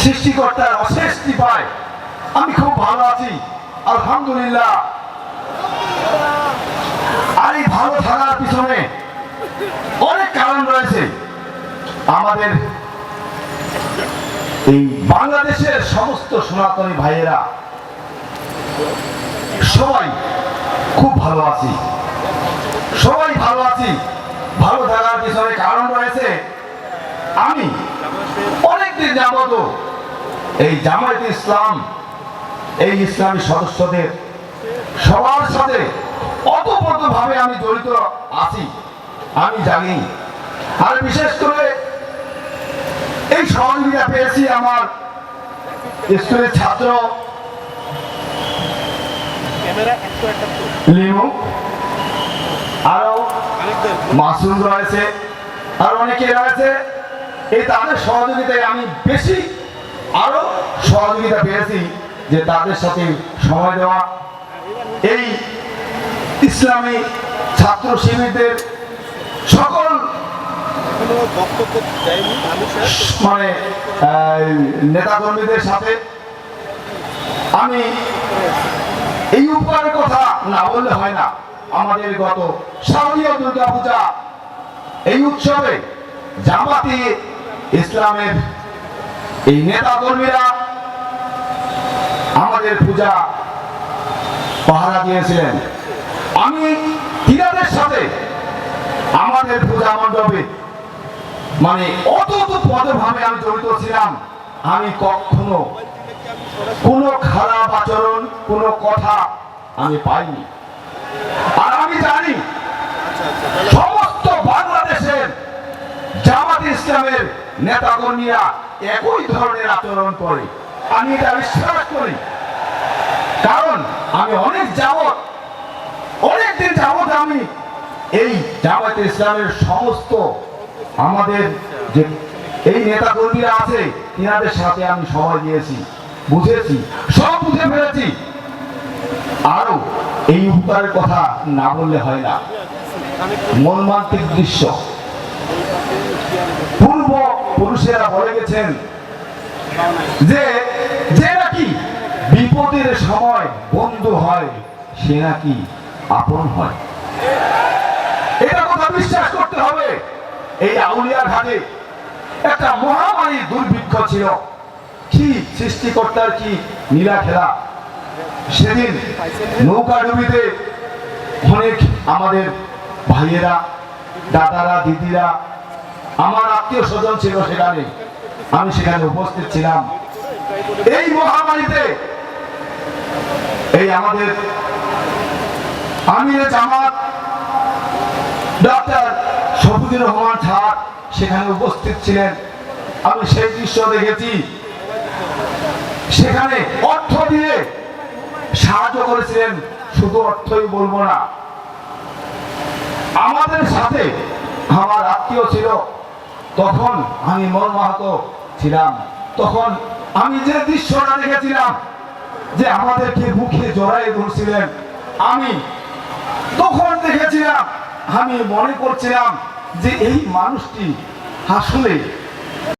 সৃষ্টিকর্তার অশেষ কৃপায়। আমি খুব ভালো আছি। আলহামদুলিল্লাহ। আর এই ভালো থাকার পিছনে অনেক কারণ রয়েছে। আমাদের এই বাংলাদেশের সমস্ত সনাতনী ভাইয়েরা, সবাই খুব ভালো আছি। সবাই ভালো আছি। ভালো থাকার পিছনে কারণ রয়েছে, আমি অনেকদিন যাবত এই জামায়াত ইসলাম এই ইসলামী সদস্যদের সবার সাথে অতপ্রত ভাবে আমি জড়িত আছি আমি জানি। আর বিশেষ করে এই সহযোগিতা পেয়েছি আমার স্কুলের ছাত্র একটা লিমু আরও মাসুম রয়েছে আর অনেকে রয়েছে। এই তাদের সহযোগিতায় আমি বেশি আরও সহযোগিতা পেয়েছি যে তাদের সাথে সময় দেওয়া। এই ইসলামী ছাত্র শিবিরদের সকল মানে নেতা কর্মীদের সাথে আমি এই উপকারের কথা না বললে হয় না। আমাদের গত শারদীয় দুর্গা পূজা এই উৎসবে জামাতি ইসলামের এই নেতা কর্মীরা আমাদের পূজা পাহারা দিয়েছিলেন। আমি তিনাদের সাথে আমাদের পূজা মণ্ডপে মানে অত পদভাবে আমি জড়িত ছিলাম। আমি কখনো কোনো খারাপ আচরণ কোনো কথা আমি পাইনি। আর আমি জানি সমস্ত বাংলাদেশের জামাত ইসলামের নেতাকর্মীরা একই ধরনের আচরণ করে। আমি এটা বিশ্বাস করি। কারণ আমি অনেক যাবত অনেকদিন যাবত আমি এই জামাত ইসলামের সমস্ত আমাদের যে এই নেতা কর্মীরা আছে, তিনাদের সাথে আমি সময় দিয়েছি, বুঝেছি, সব বুঝে ফেলেছি। আরও এই উপকারের কথা না বললে হয় না। মর্মান্তিক দৃশ্য। পূর্ব পুরুষেরা বলে গেছেন যে যে নাকি বিপদের সময় বন্ধু হয়, সে নাকি আপন হয়। এটা কথা বিশ্বাস করতে হবে। এই আউলিয়া ঘাটে একটা মহামারী দুর্ভিক্ষ ছিল। কি সৃষ্টিকর্তার কি নীলা খেলা? সেদিন নৌকা ডুবিতে অনেক আমাদের ভাইয়েরা দাদারা, দিদিরা, আমার আত্মীয় স্বজন ছিল সেখানে। আমি সেখানে উপস্থিত ছিলাম। এই মহামারীতে এই আমাদের আমিরে জামাত ডক্টর শফিকুর রহমান ছাড় সেখানে উপস্থিত ছিলেন। আমি সেই দৃশ্য দেখেছি। সেখানে অর্থ দিয়ে সাহায্য করেছিলেন। শুধু অর্থই বলব না আমাদের সাথে আমার আত্মীয় ছিল, তখন আমি মর্মাহত ছিলাম। তখন আমি যে দৃশ্যটা দেখেছিলাম যে আমাদেরকে মুখে জড়াই ধরছিলেন, আমি তখন দেখেছিলাম, আমি মনে করছিলাম যে এই মানুষটি আসলে